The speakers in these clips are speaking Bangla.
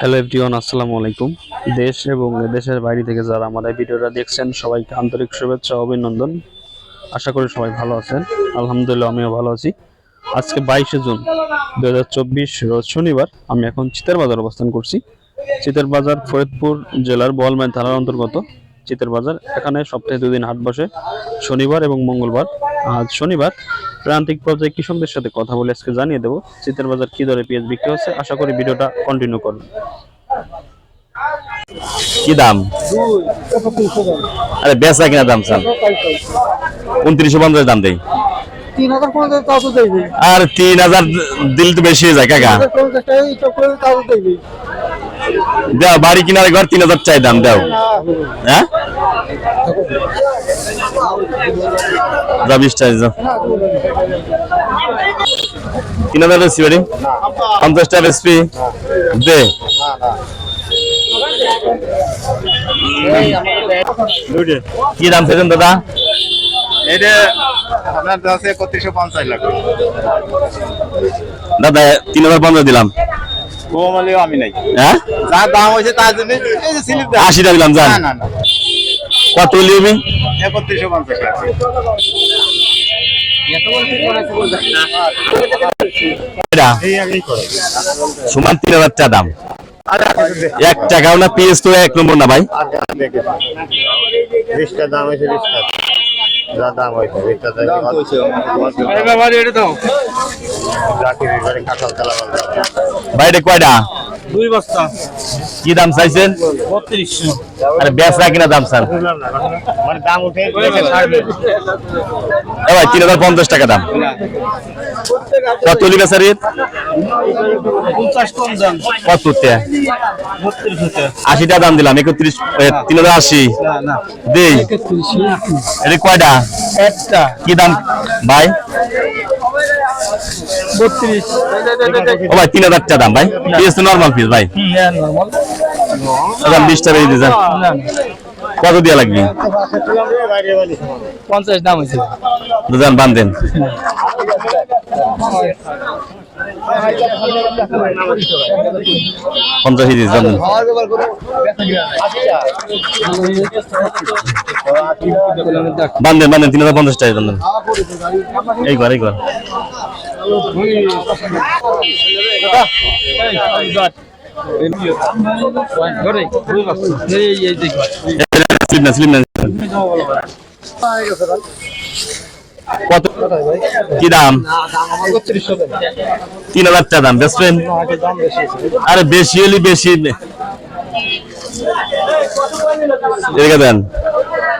হ্যালো এভরিওয়ান আসসালামু আলাইকুম। দেশ এবং দেশের বাইরে থেকে যারা আমাদের ভিডিওটা দেখছেন, সবাইকে আন্তরিক শুভেচ্ছা অভিনন্দন। আশা করি সবাই ভালো আছেন। আলহামদুলিল্লাহ, আমিও ভালো আছি। আজকে বাইশে জুন দু হাজার চব্বিশ রোজ শনিবার, আমি এখন চিতের বাজার অবস্থান করছি। চিতের বাজার ফরিদপুর জেলার বোয়ালমাই থানার অন্তর্গত। চিতের বাজার, এখানে সপ্তাহে দুদিন হাট বসে। শনিবার এবং মঙ্গলবার, আজ শনিবার। প্রান্তিক পর্যায়ে কৃষকদের সাথে কথা বলে আজকে জানিয়ে দেবো চিতের বাজার কি দরে পেঁয়াজ বিক্রি হচ্ছে। আশা করি ভিডিওটা কন্টিনিউ করবেন কি দাম? আরে বেচা কিনা দাম চান উনত্রিশশো পঞ্চাশ দাম দেবে আর তিন হাজার দিল তো বেশি হয়ে যায়, কাকা। দাও, বাড়ি কিনারে ঘর তিন হাজার চাই দাম, দাও। হ্যাঁ? যা বিশ টাকা যাও তিন হাজার বাড়ি পঞ্চাশ টাকা দে। কি দাম চাইছেন দাদা? এটা আপনার আছে একত্রিশশো পঞ্চাশ লাখ। দাদা তিন হাজার পঞ্চাশ দিলাম। কমালেও আমি নাই। হ্যাঁ? যা দাম হয়েছে তার জন্য যে দেন আশিটা দিলাম না না। কত করে সমান তিন হাজার টাকা দাম। এক টাকাও না পিএস তো এক নম্বর না ভাই? বিশটা দাম হয়েছে বিশটা যা দাম হয়েছে চালা কয়টা? দুই বস্তা। কি দাম চাইছেন? আরে বেচরা কিনা দাম স্যার মানে ভাই তিন হাজার পঞ্চাশ টাকা দাম। কত লিবে স্যার পঞ্চাশ কম দাম। দিলাম একত্রিশ তিন হাজার আশি। দেই। এটা কয়টা? কি দাম? ভাই? বত্রিশ। ও ভাই তিন হাজার টাকা দাম ভাই। পিএস তো নর্মাল পিস ভাই। দাম বিশ টাকা দিয়ে দিয়েছেন কত দিয়া লাগবে? পঞ্চাশ দাম হয়েছে। দুজন বান্ধেন পঞ্চাশ দিয়ে দিয়েছেন বান্ধেন বান্ধেন তিন হাজার পঞ্চাশ টাকা বান্ধেন এই ঘর ঘর কত কি দাম তিন হাজার টাকা দাম বেচবেন আরে বেশি হলে বেশি এদিকে দেন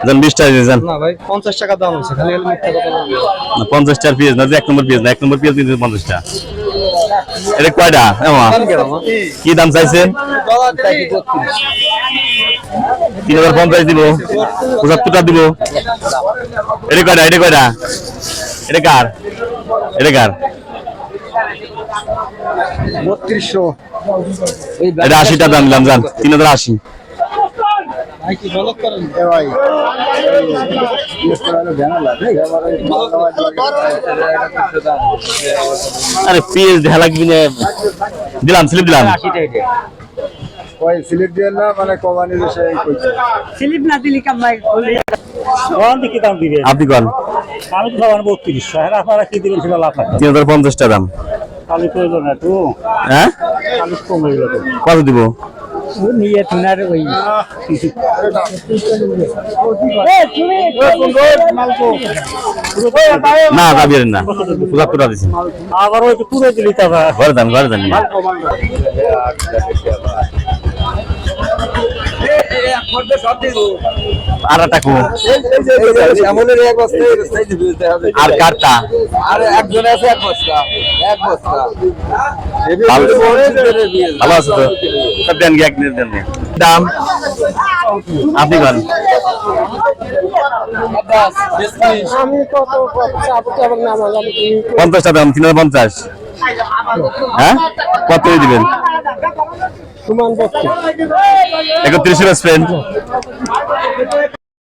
দেন বিশ টাকা দিয়ে দেন। না ভাই পঞ্চাশ টাকা দাম হয়েছে খালি খালি মিথ্যা কথা বলবে না পঞ্চাশ টাকার পিস না যে এক নম্বর পিস না এক নম্বর পিস দিতে পঞ্চাশ টাকা। এটা কয়টা? কি দাম চাইছেন? তিন হাজার পঞ্চাশ দিব পঁচাত্তর টাকা দিব। এটা কয়টা? এটা কয়টা? এটা কার? এটা কার? এটা আশি দাম দিলাম জান তিন হাজার আশি। আরে পিস দেখা। লাগবি না দিলাম স্লিপ দিলাম। স্লিপ দিয়ে না মানে বিষয়ে কইছে স্লিপ না দিলি কামাই কি দাম দিবে। আপনি কন? আমি তো সবার বত্রিশশো হ্যাঁ আপনারা কি দিবেন সেটা লাভ তিন হাজার পঞ্চাশ টাকা দাম। খালি প্রয়োজন না তো হ্যাঁ? খালি কমে গেল তো কত দিব? নিয়ে তুনার ওই না দাবি না। পঁচাত্তর টাকা দিচ্ছি আবার ওই তুলে দিলি তবে ঘরে দেন ঘরে দেন। আর এক বস্তা আর কারটা? আর একজন আছে এক বস্তা এক বস্তা ভালো আছে তো? দেন দেন। দাম আপনি কন আমি কত চাপতে হবে না আমার আমি পঞ্চাশ টাকা দাম, তিন হাজার পঞ্চাশ। হ্যাঁ? কত দিবেন? একত্রিশে Thank you.